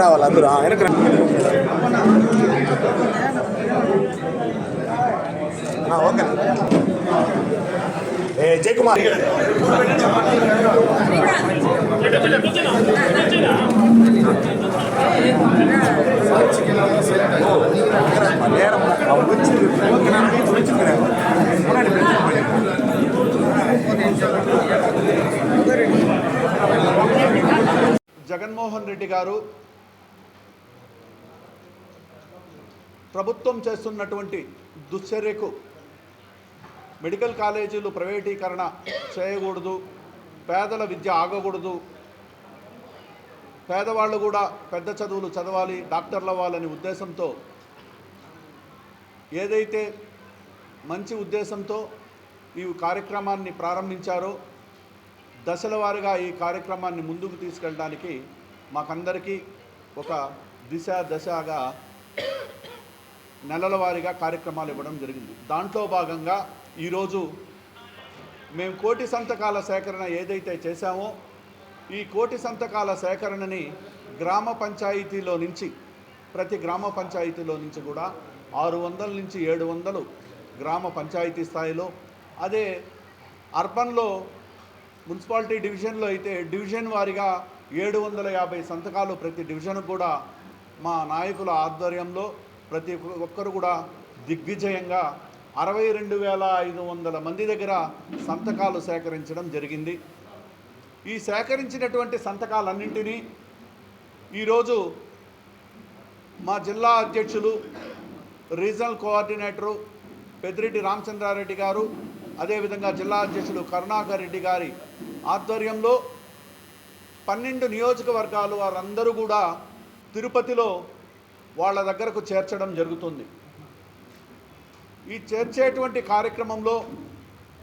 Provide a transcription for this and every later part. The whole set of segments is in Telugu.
వెనక్కి రావాలి అందరూ ఆ, వెనక్కి రా. ఓకే. ఏ జయకుమార్ జగన్మోహన్ రెడ్డి గారు ప్రభుత్వం చేస్తున్నటువంటి దుశ్చర్యకు మెడికల్ కాలేజీలు ప్రైవేటీకరణ చేయకూడదు పేదల విద్య ఆగకూడదు. పేదవాళ్ళు కూడా పెద్ద చదువులు చదవాలి డాక్టర్లు అవ్వాలనే ఉద్దేశంతో ఏదైతే మంచి ఉద్దేశంతో ఈ కార్యక్రమాన్ని ప్రారంభించారో దశల వారీగా ఈ కార్యక్రమాన్ని ముందుకు తీసుకెళ్ళడానికి మాకందరికీ ఒక దిశ దశగా నెలల వారీగా కార్యక్రమాలు ఇవ్వడం జరిగింది. దాంట్లో భాగంగా ఈరోజు మేము కోటి సంతకాల సేకరణ ఏదైతే చేశామో ఈ కోటి సంతకాల సేకరణని గ్రామ పంచాయతీలో నుంచి ప్రతి గ్రామ పంచాయతీలో నుంచి కూడా ఆరు వందల నుంచి ఏడు వందలు గ్రామ పంచాయతీ స్థాయిలో అదే అర్బన్లో మున్సిపాలిటీ డివిజన్లో అయితే డివిజన్ వారీగా ఏడు వందల యాభై సంతకాలు ప్రతి డివిజన్ కూడా మా నాయకుల ఆధ్వర్యంలో ప్రతి ఒక్కరు కూడా దిగ్విజయంగా అరవై రెండు వేల ఐదు వందల మంది దగ్గర సంతకాలు సేకరించడం జరిగింది. ఈ సేకరించినటువంటి సంతకాలన్నింటినీ ఈరోజు మా జిల్లా అధ్యక్షులు రీజనల్ కోఆర్డినేటరు పెద్దిరెడ్డి రామచంద్రారెడ్డి గారు అదేవిధంగా జిల్లా అధ్యక్షులు కరుణాకర్ రెడ్డి గారి ఆధ్వర్యంలో పన్నెండు నియోజకవర్గాలు వారందరూ కూడా తిరుపతిలో వాళ్ళ దగ్గరకు చేర్చడం జరుగుతుంది. ఈ చేర్చేటువంటి కార్యక్రమంలో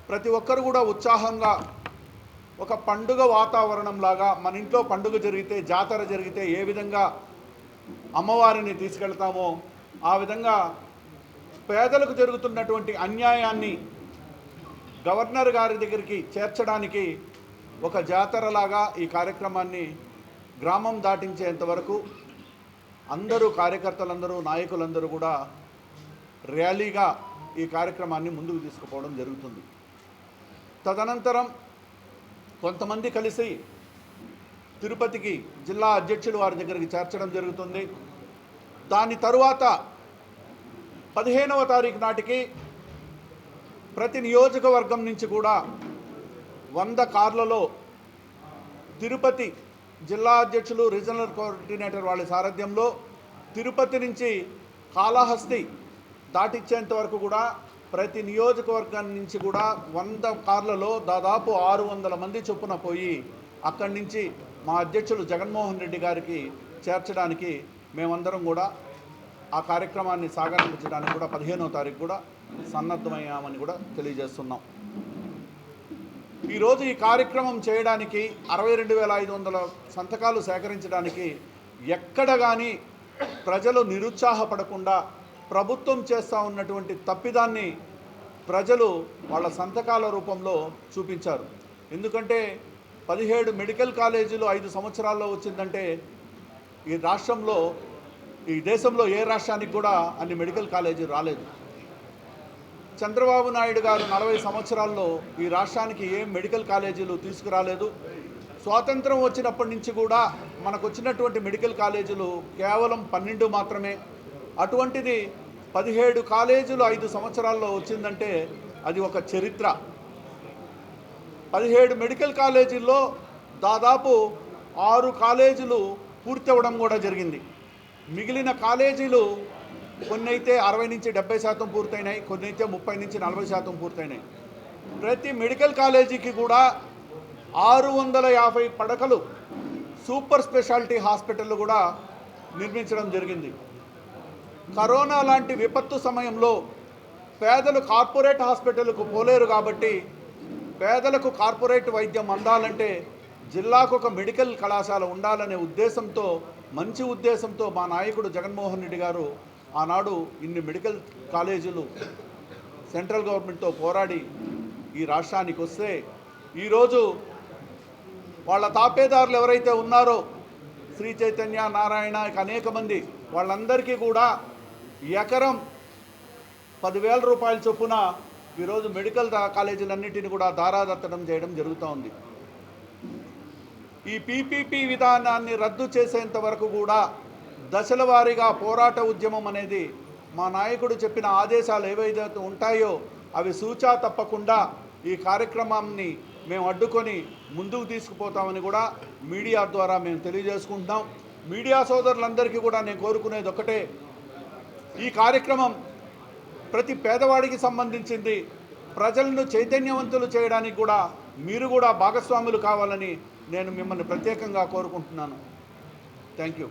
ప్రతి ఒక్కరు కూడా ఉత్సాహంగా ఒక పండుగ వాతావరణం లాగా మన ఇంట్లో పండుగ జరిగితే జాతర జరిగితే ఏ విధంగా అమ్మవారిని తీసుకెళ్తామో ఆ విధంగా పేదలకు జరుగుతున్నటువంటి అన్యాయాన్ని గవర్నర్ గారి దగ్గరికి చేర్చడానికి ఒక జాతరలాగా ఈ కార్యక్రమాన్ని గ్రామం దాటించేంత వరకు అందరూ కార్యకర్తలందరూ నాయకులందరూ కూడా ర్యాలీగా ఈ కార్యక్రమాన్ని ముందుకు తీసుకుపోవడం జరుగుతుంది. తదనంతరం కొంతమంది కలిసి తిరుపతికి జిల్లా అధ్యక్షులు వారి దగ్గరికి చేర్చడం జరుగుతుంది. దాని తరువాత పదిహేనవ తారీఖు నాటికి ప్రతి నియోజకవర్గం నుంచి కూడా వంద కార్లలో తిరుపతి జిల్లా అధ్యక్షులు రీజనల్ కోఆర్డినేటర్ వాళ్ళ సారథ్యంలో తిరుపతి నుంచి కాళహస్తి దాటిచ్చేంత వరకు కూడా ప్రతి నియోజకవర్గం నుంచి కూడా వంద కార్లలో దాదాపు ఆరు వందల మంది చొప్పున పోయి అక్కడి నుంచి మా అధ్యక్షులు జగన్మోహన్ రెడ్డి గారికి చేర్చడానికి మేమందరం కూడా ఆ కార్యక్రమాన్ని సాగరించడానికి కూడా పదిహేనో తారీఖు కూడా సన్నద్ధమయ్యామని కూడా తెలియజేస్తున్నాం. ఈరోజు ఈ కార్యక్రమం చేయడానికి అరవై రెండు వేల ఐదు వందల సంతకాలు సేకరించడానికి ఎక్కడ కానీ ప్రజలు నిరుత్సాహపడకుండా ప్రభుత్వం చేస్తూ ఉన్నటువంటి తప్పిదాన్ని ప్రజలు వాళ్ళ సంతకాల రూపంలో చూపించారు. ఎందుకంటే పదిహేడు మెడికల్ కాలేజీలు ఐదు సంవత్సరాల్లో వచ్చిందంటే ఈ రాష్ట్రంలో ఈ దేశంలో ఏ రాష్ట్రానికి కూడా అన్ని మెడికల్ కాలేజీలు రాలేదు. చంద్రబాబు నాయుడు గారు నలభై సంవత్సరాల్లో ఈ రాష్ట్రానికి ఏం మెడికల్ కాలేజీలు తీసుకురాలేదు. స్వాతంత్రం వచ్చినప్పటి నుంచి కూడా మనకు వచ్చినటువంటి మెడికల్ కాలేజీలు కేవలం పన్నెండు మాత్రమే. అటువంటిది పదిహేడు కాలేజీలు ఐదు సంవత్సరాల్లో వచ్చిందంటే అది ఒక చరిత్ర. పదిహేడు మెడికల్ కాలేజీల్లో దాదాపు ఆరు కాలేజీలు పూర్తి అవ్వడం కూడా జరిగింది. మిగిలిన కాలేజీలు కొన్ని అయితే అరవై నుంచి డెబ్బై శాతం పూర్తయినాయి కొన్ని అయితే ముప్పై నుంచి నలభై శాతం పూర్తయినాయి. ప్రతి మెడికల్ కాలేజీకి కూడా ఆరు వందల యాభై పడకలు సూపర్ స్పెషాలిటీ హాస్పిటల్ కూడా నిర్మించడం జరిగింది. కరోనా లాంటి విపత్తు సమయంలో పేదలు కార్పొరేట్ హాస్పిటల్కు పోలేరు కాబట్టి పేదలకు కార్పొరేట్ వైద్యం అందాలంటే జిల్లాకు ఒక మెడికల్ కళాశాల ఉండాలనే ఉద్దేశంతో మంచి ఉద్దేశంతో మా నాయకుడు జగన్మోహన్ రెడ్డి గారు ఆనాడు ఇన్ని మెడికల్ కాలేజీలు సెంట్రల్ గవర్నమెంట్తో పోరాడి ఈ రాష్ట్రానికి వస్తే ఈరోజు వాళ్ళ తాపేదారులు ఎవరైతే ఉన్నారో శ్రీ చైతన్య నారాయణ అనేక మంది వాళ్ళందరికీ కూడా ఎకరం పదివేల రూపాయల చొప్పున ఈరోజు మెడికల్ కాలేజీలన్నింటినీ కూడా దారాదత్తడం చేయడం జరుగుతూ ఉంది. ఈ పీపీపీ విధానాన్ని రద్దు చేసేంత వరకు కూడా దశల వారీగా పోరాట ఉద్యమం అనేది మా నాయకుడు చెప్పిన ఆదేశాలు ఏవైతే ఉంటాయో అవి సూచా తప్పకుండా ఈ కార్యక్రమాన్ని మేము అడ్డుకొని ముందుకు తీసుకుపోతామని కూడా మీడియా ద్వారా మేము తెలియజేసుకుంటున్నాం. మీడియా సోదరులందరికీ కూడా నేను కోరుకునేది ఒకటే. ఈ కార్యక్రమం ప్రతి పేదవాడికి సంబంధించింది. ప్రజలను చైతన్యవంతులు చేయడానికి కూడా మీరు కూడా భాగస్వాములు కావాలని నేను మిమ్మల్ని ప్రత్యేకంగా కోరుకుంటున్నాను. Thank you.